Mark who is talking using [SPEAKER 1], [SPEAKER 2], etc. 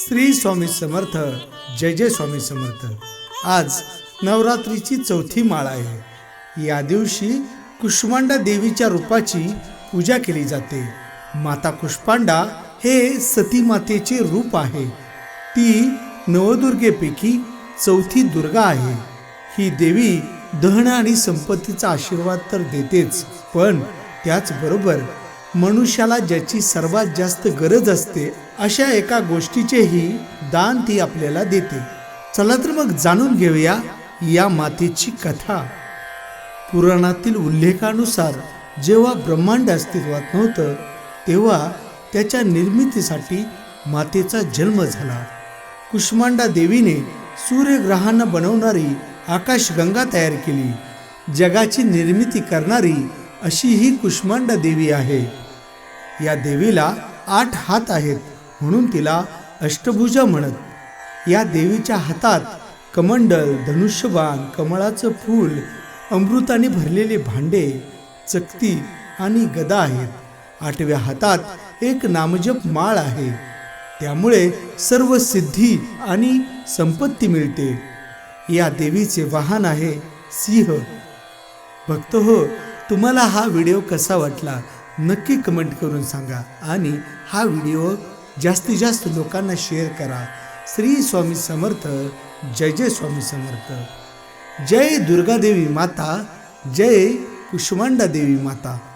[SPEAKER 1] श्री स्वामी समर्थ जय जय स्वामी समर्थ. आज नवरात्रीची चौथी माळ आहे. या दिवशी कुष्मांडा देवीच्या रूपाची पूजा केली जाते. माता कुष्पांडा हे सती मातेचे रूप आहे. ती नवदुर्गेपैकी चौथी दुर्गा आहे. ही देवी धन आणि संपत्तीचा आशीर्वाद तर देतेच पण त्याचबरोबर मनुष्याला ज्याची सर्वात जास्त गरज असते अशा एका गोष्टीचेही दान ती आपल्याला देते. चला तर मग जाणून घेऊया या मातेची कथा. पुराणातील उल्लेखानुसार जेव्हा ब्रह्मांड अस्तित्वात नव्हतं तेव्हा त्याच्या निर्मितीसाठी मातेचा जन्म झाला. कुष्मांडा देवीने सूर्यग्रहांना बनवणारी आकाशगंगा तयार केली. जगाची निर्मिती करणारी अशी ही कुष्मांडा देवी आहे. या देवीला आठ हात आहेत. म्हणून तिला अष्टभुजा म्हणत या देवीच्या हातात कमंडल धनुष्यबाण कमळाचं फूल अमृताने भरलेले भांडे चकती आणि गदा आहेत. आठव्या हातात एक नामजप माळ आहे. त्यामुळे सर्व सिद्धी आणि संपत्ती मिळते. या देवीचे वाहन आहे सिंह. भक्त हो तुम्हाला हा व्हिडिओ कसा वाटला? नक्की कमेंट करून सांगा आणि हा व्हिडिओ जास्तीत जास्त लोकांना शेअर करा. श्री स्वामी समर्थ जय जय स्वामी समर्थ. जय दुर्गादेवी माता जय कुष्मांडा देवी माता.